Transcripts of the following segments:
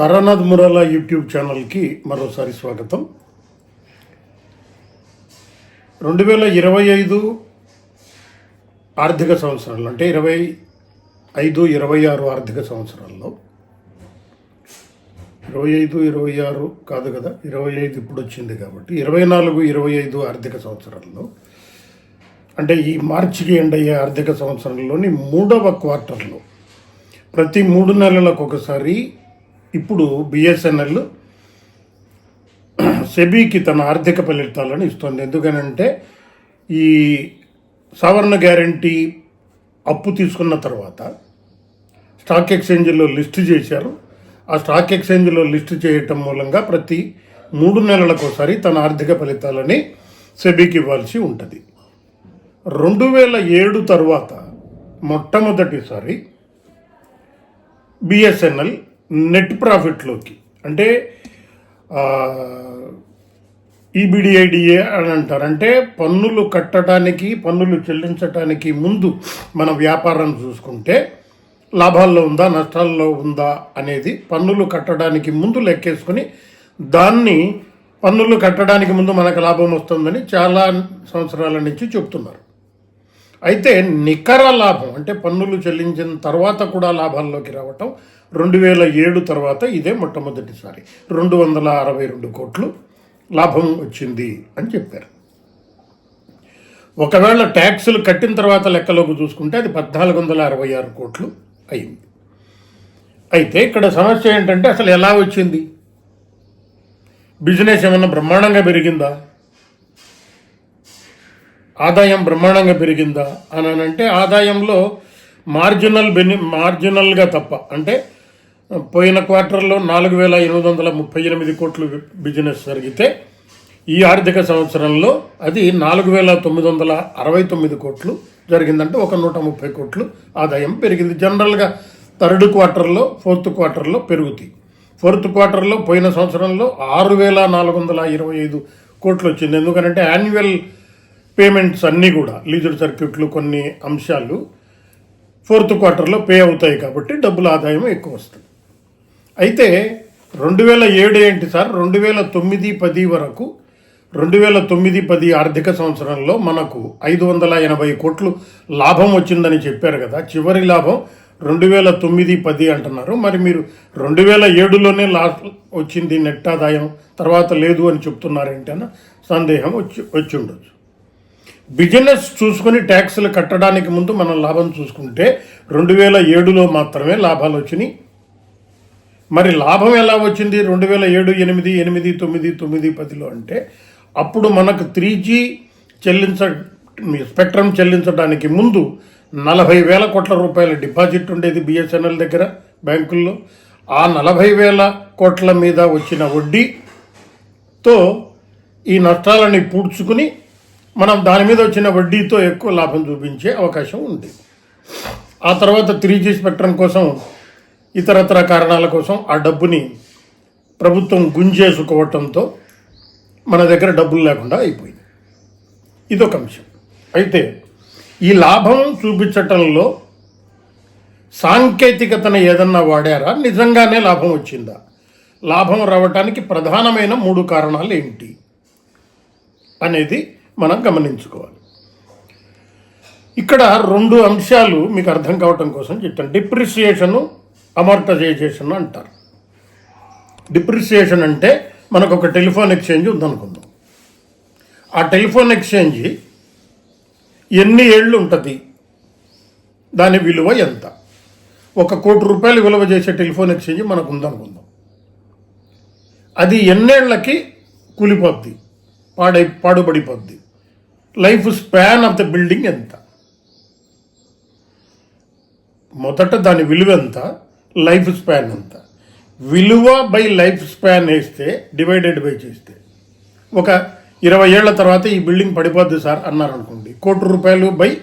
Taranath మురాలా YouTube ఛానల్కి మరోసారి స్వాగతం. రెండు వేల ఇరవై ఐదు ఆర్థిక సంవత్సరాలు అంటే ఇరవై ఐదు ఇరవై ఆరు ఆర్థిక సంవత్సరాల్లో ఇరవై ఐదు ఇరవై ఆరు కాదు కదా ఇరవై ఐదు ఇప్పుడు వచ్చింది కాబట్టి ఇరవై నాలుగు ఇరవై ఐదు ఆర్థిక సంవత్సరాల్లో అంటే ఈ మార్చికి ఎండ్ అయ్యే ఆర్థిక సంవత్సరంలోని మూడవ క్వార్టర్లో ప్రతి మూడు నెలలకు ఒకసారి ఇప్పుడు బిఎస్ఎన్ఎల్ సెబీకి తన ఆర్థిక ఫలితాలను ఇస్తుంది. ఎందుకనంటే ఈ సవర్ణ గ్యారంటీ అప్పు తీసుకున్న తర్వాత స్టాక్ ఎక్స్చేంజ్లో లిస్ట్ చేశారు. ఆ స్టాక్ ఎక్స్చేంజ్లో లిస్ట్ చేయటం మూలంగా ప్రతి మూడు నెలలకు ఒకసారి తన ఆర్థిక ఫలితాలని సెబీకి ఇవ్వాల్సి ఉంటుంది. రెండు వేల ఏడు తర్వాత మొట్టమొదటిసారి బిఎస్ఎన్ఎల్ నెట్ ప్రాఫిట్లోకి అంటే ఈబిడిఐడిఏ అని అంటారు. అంటే పన్నులు కట్టడానికి పన్నులు చెల్లించడానికి ముందు మన వ్యాపారం చూసుకుంటే లాభాల్లో ఉందా నష్టాల్లో ఉందా అనేది పన్నులు కట్టడానికి ముందు లెక్కేసుకొని దాన్ని పన్నులు కట్టడానికి ముందు మనకు లాభం వస్తుందని చాలా సంవత్సరాల నుంచి చెప్తున్నారు. అయితే నికర లాభం అంటే పన్నులు చెల్లించిన తర్వాత కూడా లాభాల్లోకి రావటం రెండు వేల ఏడు తర్వాత ఇదే మొట్టమొదటిసారి. రెండు వందల అరవై రెండు కోట్లు లాభం వచ్చింది అని చెప్పారు. ఒకవేళ ట్యాక్సులు కట్టిన తర్వాత లెక్కలోకి చూసుకుంటే అది పద్నాలుగు వందల అరవై ఆరు కోట్లు అయింది. అయితే ఇక్కడ సమస్య ఏంటంటే అసలు ఎలా వచ్చింది? బిజినెస్ ఏమన్నా బ్రహ్మాండంగా పెరిగిందా? ఆదాయం బ్రహ్మాండంగా పెరిగిందా అని అంటే ఆదాయంలో మార్జినల్ బెని మార్జినల్గా తప్ప. అంటే పోయిన క్వార్టర్లో నాలుగు వేల ఎనిమిది వందల ముప్పై ఎనిమిది కోట్లు బిజినెస్ జరిగితే ఈ ఆర్థిక సంవత్సరంలో అది నాలుగు వేల తొమ్మిది వందల అరవై తొమ్మిది కోట్లు జరిగిందంటే ఒక నూట ముప్పై కోట్లు ఆదాయం పెరిగింది. జనరల్గా థర్డ్ క్వార్టర్లో ఫోర్త్ క్వార్టర్లో పెరుగుతాయి. ఫోర్త్ క్వార్టర్లో పోయిన సంవత్సరంలో ఆరు వేల నాలుగు వందల ఇరవై ఐదు కోట్లు వచ్చింది. ఎందుకంటే యాన్యువల్ పేమెంట్స్ అన్నీ కూడా లీజర్ సర్క్యూట్లు కొన్ని అంశాలు ఫోర్త్ క్వార్టర్లో పే అవుతాయి కాబట్టి డబ్బుల ఆదాయం ఎక్కువ వస్తుంది. అయితే రెండు వేల ఏడు ఏంటి సార్? రెండు వేల తొమ్మిది పది వరకు రెండు వేల తొమ్మిది పది ఆర్థిక సంవత్సరంలో మనకు ఐదు వందల ఎనభై కోట్లు లాభం వచ్చిందని చెప్పారు కదా. చివరి లాభం రెండు వేల తొమ్మిది పది అంటున్నారు. మరి మీరు రెండు వేల ఏడులోనే లాస్ వచ్చింది నెట్ ఆదాయం తర్వాత లేదు అని చెప్తున్నారేంటన్న సందేహం వచ్చి వచ్చి ఉండొచ్చు. బిజినెస్ చూసుకుని ట్యాక్సులు కట్టడానికి ముందు మనం లాభం చూసుకుంటే రెండు వేల ఏడులో మాత్రమే లాభాలు వచ్చినాయి. మరి లాభం ఎలా వచ్చింది? రెండు వేల ఏడు ఎనిమిది ఎనిమిది తొమ్మిది తొమ్మిది పదిలో అంటే అప్పుడు మనకు త్రీ జీ చెల్లించ స్పెక్ట్రమ్ చెల్లించడానికి ముందు నలభై వేల కోట్ల రూపాయల డిపాజిట్ ఉండేది బిఎస్ఎన్ఎల్ దగ్గర బ్యాంకుల్లో. ఆ నలభై వేల కోట్ల మీద వచ్చిన వడ్డీతో ఈ నష్టాలని పూడ్చుకుని మనం దాని మీద వచ్చిన వడ్డీతో ఎక్కువ లాభం చూపించే అవకాశం ఉంది. ఆ తర్వాత త్రీ జీ స్పెక్ట్రమ్ కోసం ఇతరతర కారణాల కోసం ఆ డబ్బుని ప్రభుత్వం గుంజేసుకోవటంతో మన దగ్గర డబ్బులు లేకుండా అయిపోయింది. ఇదొక అంశం. అయితే ఈ లాభం చూపించటంలో సాంకేతికతను ఏదన్నా వాడారా? నిజంగానే లాభం వచ్చిందా? లాభం రావటానికి ప్రధానమైన మూడు కారణాలు ఏంటి? అనేది మనం గమనించుకోవాలి. ఇక్కడ రెండు అంశాలు మీకు అర్థం కావటం కోసం చెప్తాను. డిప్రిసియేషను అమార్టైజేషన్ అంటారు. డిప్రిసియేషన్ అంటే మనకు ఒక టెలిఫోన్ ఎక్స్చేంజ్ ఉందనుకుందాం. ఆ టెలిఫోన్ ఎక్స్చేంజ్ ఎన్ని ఏళ్ళు ఉంటుంది? దాని విలువ ఎంత? ఒక కోటి రూపాయలు విలువ చేసే టెలిఫోన్ ఎక్స్చేంజ్ మనకు ఉందనుకుందాం అది ఎన్నేళ్ళకి కూలిపోద్ది? పాడై పాడుబడిపోద్ది life span of the building ఎంత? మొదట దాని విలువ ఎంత? లైఫ్ స్పాన్ ఎంత? విలువ బై లైఫ్ స్పాన్ వేస్తే డివైడెడ్ బై చేస్తే. ఒక ఇరవై ఏళ్ళ తర్వాత ఈ బిల్డింగ్ పడిపోద్ది సార్ అన్నారు అనుకోండి కోటి రూపాయలు బై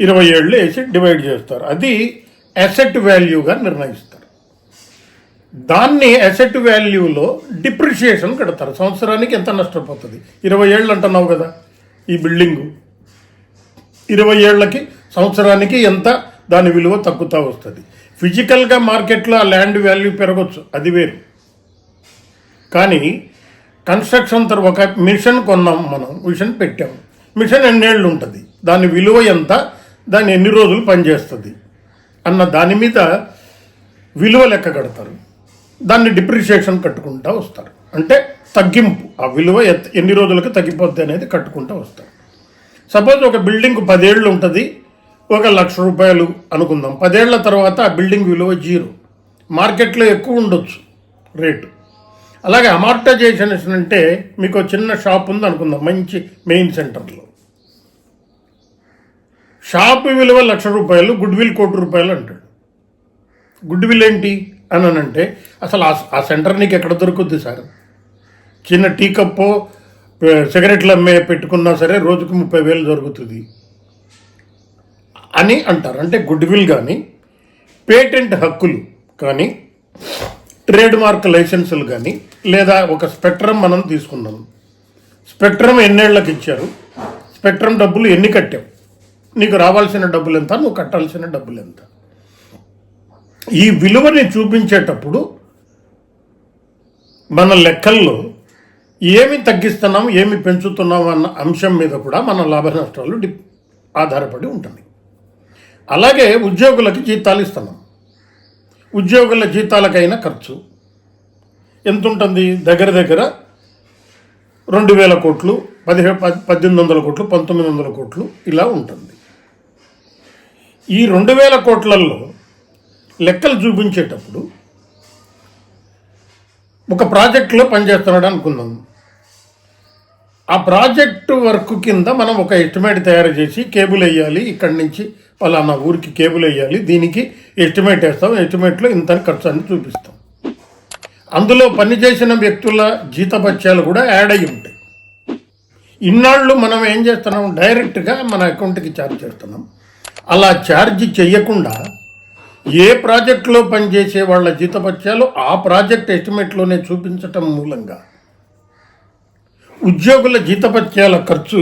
ఇరవై ఏళ్ళు వేసి డివైడ్ చేస్తారు. అది అసెట్ వాల్యూగా నిర్ణయిస్తారు. దాన్ని అసెట్ వాల్యూలో డిప్రిషియేషన్ కడతారు. సంవత్సరానికి ఎంత నష్టపోతుంది? ఇరవై ఏళ్ళు అంటున్నావు కదా. ఈ బిల్డింగు. ఇరవై ఏళ్ళకి సంవత్సరానికి ఎంత దాని విలువ తగ్గుతూ వస్తుంది. ఫిజికల్గా మార్కెట్లో ఆ ల్యాండ్ వాల్యూ పెరగచ్చు అది వేరు. కానీ కన్స్ట్రక్షన్ తర్వాత ఒక మిషన్ కొన్నాం మనం మిషన్ పెట్టాము మిషన్ ఎన్నేళ్ళు ఉంటుంది దాని విలువ ఎంత? దాన్ని ఎన్ని రోజులు పనిచేస్తుంది? అన్న దాని మీద విలువ లెక్క కడతారు. దాన్ని డిప్రిషియేషన్ కట్టుకుంటూ వస్తారు. అంటే తగ్గింపు. ఆ విలువ ఎత్- ఎన్ని రోజులకు తగ్గిపోద్ది అనేది కట్టుకుంటూ వస్తాం. సపోజ్ ఒక బిల్డింగ్ పదేళ్ళు ఉంటుంది ఒక లక్ష రూపాయలు అనుకుందాం. పదేళ్ళ తర్వాత ఆ బిల్డింగ్ విలువ జీరో. మార్కెట్లో ఎక్కువ ఉండొచ్చు రేటు. అలాగే అమార్టైజేషన్ అంటే మీకు చిన్న షాప్ ఉంది అనుకుందాం మంచి మెయిన్ సెంటర్లో. షాప్ విలువ లక్ష రూపాయలు గుడ్ విల్ కోటి రూపాయలు అంటాడు. గుడ్ విల్ ఏంటి? అని అంటే అసలు ఆ ఆ సెంటర్ నీకు ఎక్కడ దొరుకుద్ది సార్? చిన్న టీ కప్పు సిగరెట్లు అమ్మే పెట్టుకున్నా సరే రోజుకు ముప్పై వేలు దొరుకుతుంది అని అంటారు. అంటే గుడ్ విల్ కానీ పేటెంట్ హక్కులు కానీ ట్రేడ్ మార్క్ లైసెన్సులు కానీ లేదా ఒక స్పెక్ట్రమ్ మనం తీసుకున్నాం. స్పెక్ట్రమ్ ఎన్నేళ్ళకు ఇచ్చారు. స్పెక్ట్రమ్ డబ్బులు ఎన్ని కట్టావు? నీకు రావాల్సిన డబ్బులు ఎంత? నువ్వు కట్టాల్సిన డబ్బులు ఎంత? ఈ విలువని చూపించేటప్పుడు మన లెక్కల్లో ఏమి తగ్గిస్తున్నాం ఏమి పెంచుతున్నాం అన్న అంశం మీద కూడా మన లాభ నష్టాలు డి ఆధారపడి ఉంటుంది. అలాగే ఉద్యోగులకి జీతాలు ఇస్తున్నాం. ఉద్యోగుల జీతాలకైనా ఖర్చు. ఎంత ఉంటుంది దగ్గర దగ్గర రెండు వేల కోట్లు పదిహే పద్దెనిమిది వందల కోట్లు పంతొమ్మిది వందల కోట్లు ఇలా ఉంటుంది. ఈ రెండు వేల కోట్లలో లెక్కలు చూపించేటప్పుడు ఒక ప్రాజెక్టులో పనిచేస్తున్నాడు అనుకుందాం. ఆ ప్రాజెక్టు వర్క్ కింద మనం ఒక ఎస్టిమేట్ తయారు చేసి కేబుల్ వేయాలి ఇక్కడి నుంచి పలానా ఊరికి కేబుల్ వేయాలి దీనికి ఎస్టిమేట్ వేస్తాం ఎస్టిమేట్లో ఇంత ఖర్చు అని చూపిస్తాం. అందులో పనిచేసిన వ్యక్తుల జీతభత్యాలు కూడా యాడ్ అయి ఉంటాయి. ఇన్నాళ్ళు మనం ఏం చేస్తున్నాం? డైరెక్ట్గా మన అకౌంట్కి ఛార్జ్ చేస్తున్నాం. అలా ఛార్జ్ చేయకుండా ఏ ప్రాజెక్టులో పనిచేసే వాళ్ళ జీతపత్యాలు ఆ ప్రాజెక్ట్ ఎస్టిమేట్లోనే చూపించటం మూలంగా? ఉద్యోగుల జీతపత్యాల ఖర్చు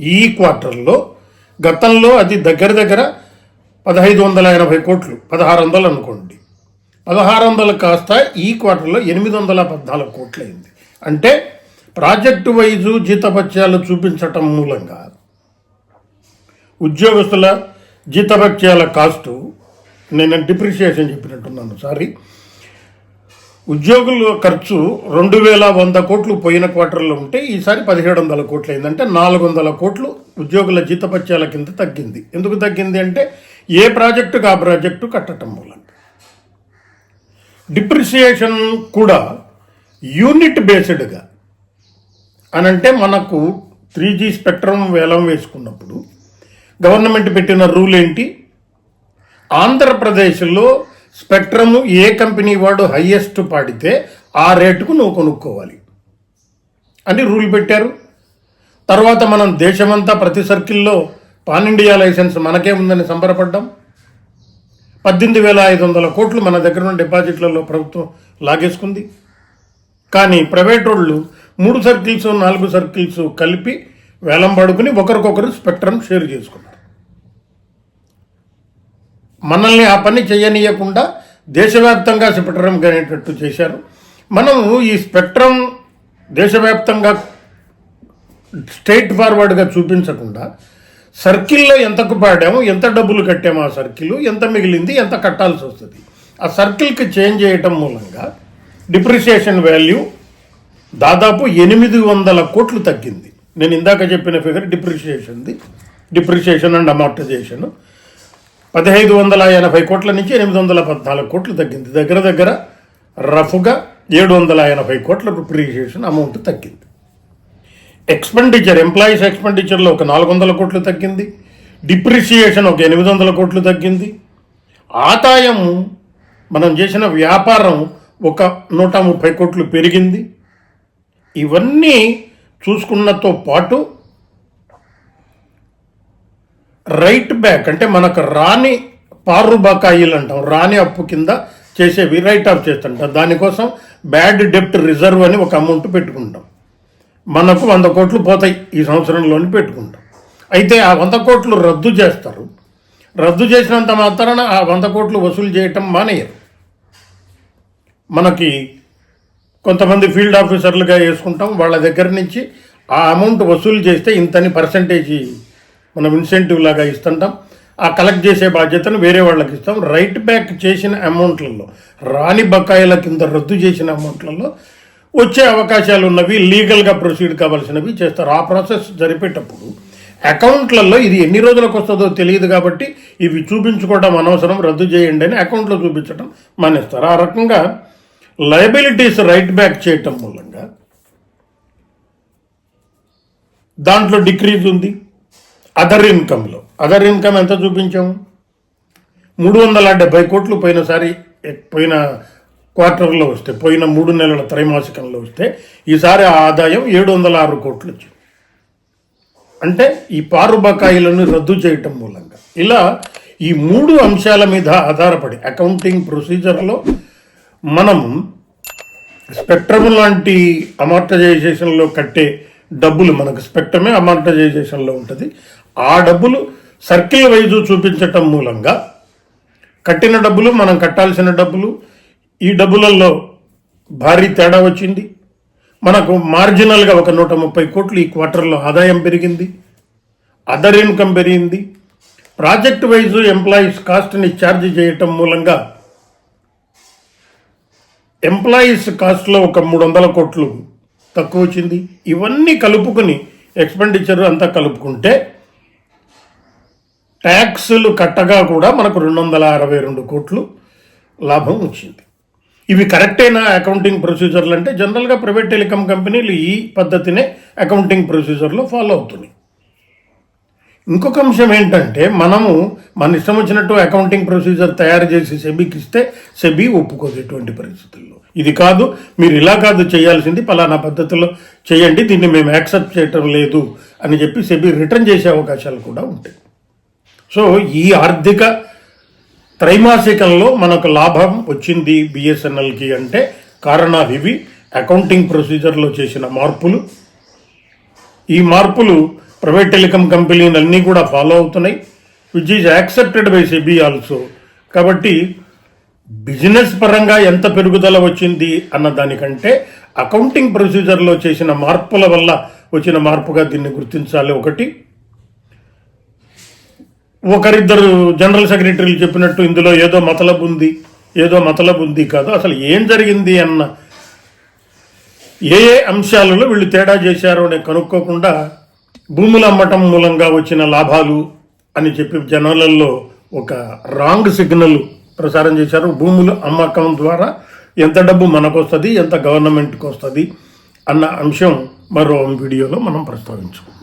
ఈ క్వార్టర్లో గతంలో అది దగ్గర దగ్గర పదహైదు వందల ఎనభై కోట్లు పదహారు వందలు అనుకోండి. పదహారు వందలు కాస్త ఈ క్వార్టర్లో ఎనిమిది వందల పద్నాలుగు కోట్లు అయింది అంటే ప్రాజెక్టు వైజు జీతపత్యాలు చూపించటం మూలంగా ఉద్యోగస్తుల జీతపత్యాల కాస్టు నేను డిప్రిషియేషన్ చెప్పినట్టున్నాను సారీ ఉద్యోగుల ఖర్చు రెండు వేల వంద కోట్లు పోయిన క్వార్టర్లో ఉంటే ఈసారి పదిహేడు వందల కోట్లు అయిందంటే నాలుగు వందల కోట్లు ఉద్యోగుల జీతపత్యాల కింద తగ్గింది. ఎందుకు తగ్గింది అంటే ఏ ప్రాజెక్టుకు ఆ ప్రాజెక్టు కట్టడం మూలంగా డిప్రిసియేషన్ కూడా యూనిట్ బేస్డ్గా అని అంటే మనకు త్రీ జీ స్పెక్ట్రమ్ వేలం వేసుకున్నప్పుడు గవర్నమెంట్ పెట్టిన రూల్ ఏంటి? ఆంధ్రప్రదేశ్లో స్పెక్ట్రమ్ ఏ కంపెనీ వాడు హయ్యెస్ట్ పాడితే ఆ రేటుకు నువ్వు కొనుక్కోవాలి. అని రూల్ పెట్టారు. తర్వాత మనం దేశమంతా ప్రతి సర్కిల్లో పాన్ ఇండియా లైసెన్స్ మనకే ఉందని సంబరపడ్డాం. పద్దెనిమిది వేల ఐదు వందల కోట్లు మన దగ్గర ఉన్న డిపాజిట్లలో ప్రభుత్వం లాగేసుకుంది. కానీ ప్రైవేట్ వాళ్ళు మూడు సర్కిల్స్ నాలుగు సర్కిల్స్ కలిపి వేలం పడుకుని ఒకరికొకరు స్పెక్ట్రమ్ షేర్ చేసుకున్నారు. మనల్ని ఆ పని చేయనీయకుండా దేశవ్యాప్తంగా స్పెక్ట్రమ్ అనేటట్టు చేశారు. మనం ఈ స్పెక్ట్రమ్ దేశవ్యాప్తంగా స్ట్రైట్ ఫార్వర్డ్గా చూపించకుండా సర్కిల్లో ఎంతకు పాడాము ఎంత డబ్బులు కట్టాము ఆ సర్కిల్ ఎంత మిగిలింది ఎంత కట్టాల్సి వస్తుంది. ఆ సర్కిల్కి చేంజ్ చేయటం మూలంగా డిప్రిసియేషన్ వాల్యూ దాదాపు ఎనిమిది వందల కోట్లు తగ్గింది. నేను ఇందాక చెప్పిన ఫిగర్ డిప్రిసియేషన్ది. Depreciation and amortization. పదిహేను వందల ఎనభై కోట్ల నుంచి ఎనిమిది వందల పద్నాలుగు కోట్లు తగ్గింది. దగ్గర దగ్గర రఫ్గా ఏడు వందల ఎనభై కోట్ల డిప్రిసియేషన్ అమౌంట్ తగ్గింది. ఎక్స్పెండిచర్ ఎంప్లాయీస్ ఎక్స్పెండిచర్లో ఒక నాలుగు వందల కోట్లు తగ్గింది. డిప్రిసియేషన్ ఒక ఎనిమిది వందల కోట్లు తగ్గింది. ఆదాయం మనం చేసిన వ్యాపారం ఒక నూట ముప్పై కోట్లు పెరిగింది. ఇవన్నీ చూసుకున్నతో పాటు రైట్ బ్యాక్ అంటే మనకు రాని పారు బకాయిలు అంటాం. రాని అప్పు కింద చేసేవి రైట్ ఆఫ్ చేస్తుంటాం. దానికోసం బ్యాడ్ డెప్ట్ రిజర్వ్ అని ఒక అమౌంట్ పెట్టుకుంటాం. మనకు వంద కోట్లు పోతాయి ఈ సంవత్సరంలోని పెట్టుకుంటాం. అయితే ఆ వంద కోట్లు రద్దు చేస్తారు. రద్దు చేసినంత మాత్రాన ఆ వంద కోట్లు వసూలు చేయటం మానేయరు. మనకి కొంతమంది ఫీల్డ్ ఆఫీసర్లుగా వేసుకుంటాం. వాళ్ళ దగ్గర నుంచి ఆ అమౌంట్ వసూలు చేస్తే ఇంతని పర్సంటేజీ మనం ఇన్సెంటివ్ లాగా ఇస్తుంటాం. ఆ కలెక్ట్ చేసే బాధ్యతను వేరే వాళ్ళకి ఇస్తాం. రైట్ బ్యాక్ చేసిన అమౌంట్లలో రాని బకాయిల కింద రద్దు చేసిన అమౌంట్లలో వచ్చే అవకాశాలు ఉన్నవి లీగల్గా ప్రొసీడ్ కావాల్సినవి చేస్తారు. ఆ ప్రాసెస్ జరిపేటప్పుడు అకౌంట్లలో ఇది ఎన్ని రోజులకు వస్తుందో తెలియదు కాబట్టి ఇవి చూపించుకోవడం అనవసరం. రద్దు చేయండి అని అకౌంట్లో చూపించడం మానేస్తారు. ఆ రకంగా లయబిలిటీస్ రైట్ బ్యాక్ చేయటం మూలంగా దాంట్లో డిక్రీజ్ ఉంది. అదర్ ఇన్కంలో అదర్ ఇన్కమ్ ఎంత చూపించాము మూడు వందల డెబ్బై కోట్లు పోయినసారి పోయిన క్వార్టర్లో వస్తే పోయిన మూడు నెలల త్రైమాసికంలో వస్తే ఈసారి ఆ ఆదాయం ఏడు వందల ఆరు కోట్లు వచ్చింది. అంటే ఈ పారు బకాయిలను రద్దు చేయటం మూలంగా. ఇలా ఈ మూడు అంశాల మీద ఆధారపడి అకౌంటింగ్ ప్రొసీజర్లో మనం స్పెక్ట్రమ్ లాంటి అమార్టైజేషన్లో కట్టే డబ్బులు మనకు స్పెక్ట్రమే అమార్టైజేషన్లో ఉంటుంది. ఆ డబ్బులు సర్కిల్ వైజు చూపించటం మూలంగా కట్టిన డబ్బులు మనం కట్టాల్సిన డబ్బులు ఈ డబ్బులలో భారీ తేడా వచ్చింది. మనకు మార్జినల్గా ఒక నూట ముప్పై కోట్లు ఈ క్వార్టర్లో ఆదాయం పెరిగింది. అదర్ ఇన్కమ్ పెరిగింది. ప్రాజెక్ట్ వైజ్ ఎంప్లాయీస్ కాస్ట్ని ఛార్జ్ చేయటం మూలంగా ఎంప్లాయీస్ కాస్ట్లో ఒక మూడు వందల కోట్లు తక్కువ వచ్చింది. ఇవన్నీ కలుపుకొని ఎక్స్పెండిచర్ అంతా కలుపుకుంటే ట్యాక్సులు కట్టగా కూడా మనకు రెండు వందల అరవై రెండు కోట్లు లాభం వచ్చింది. ఇవి కరెక్టైన అకౌంటింగ్ ప్రొసీజర్లు అంటే జనరల్గా ప్రైవేట్ టెలికాం కంపెనీలు ఈ పద్ధతినే అకౌంటింగ్ ప్రొసీజర్లో ఫాలో అవుతున్నాయి. ఇంకొక అంశం ఏంటంటే మనము మన ఇష్టం వచ్చినట్టు అకౌంటింగ్ ప్రొసీజర్ తయారు చేసి సెబీకి ఇస్తే సెబీ ఒప్పుకోదు ఎటువంటి పరిస్థితుల్లో. ఇది కాదు మీరు ఇలా కాదు చేయాల్సింది పలానా పద్ధతిలో చేయండి దీన్ని మేము యాక్సెప్ట్ చేయటం లేదు అని చెప్పి సెబీ రిటర్న్ చేసే అవకాశాలు కూడా ఉంటాయి. సో ఈ ఆర్థిక త్రైమాసికంలో మనకు లాభం వచ్చింది బిఎస్ఎన్ఎల్కి అంటే కారణాలు ఇవి. అకౌంటింగ్ ప్రొసీజర్లో చేసిన మార్పులు. ఈ మార్పులు ప్రైవేట్ టెలికాం కంపెనీలు అన్నీ కూడా ఫాలో అవుతున్నాయి. Which is accepted by SEBI also కాబట్టి బిజినెస్ పరంగా ఎంత పెరుగుదల వచ్చింది అన్న దానికంటే అకౌంటింగ్ ప్రొసీజర్లో చేసిన మార్పుల వల్ల వచ్చిన మార్పుగా దీన్ని గుర్తించాలి ఒకటి. ఒకరిద్దరు జనరల్ సెక్రటరీలు చెప్పినట్టు ఇందులో ఏదో మతలబు ఉంది ఏదో మతలబు ఉంది కాదు. అసలు ఏం జరిగింది అన్న ఏ ఏ అంశాలలో వీళ్ళు తేడా చేశారో అని కనుక్కోకుండా భూములు అమ్మటం మూలంగా వచ్చిన లాభాలు అని చెప్పి జనాలలో ఒక రాంగ్ సిగ్నల్ ప్రసారం చేశారు. భూములు అమ్మకం ద్వారా ఎంత డబ్బు మనకు వస్తుంది ఎంత గవర్నమెంట్కి వస్తుంది అన్న అంశం మరో వీడియోలో మనం ప్రస్తావించుకుందాం.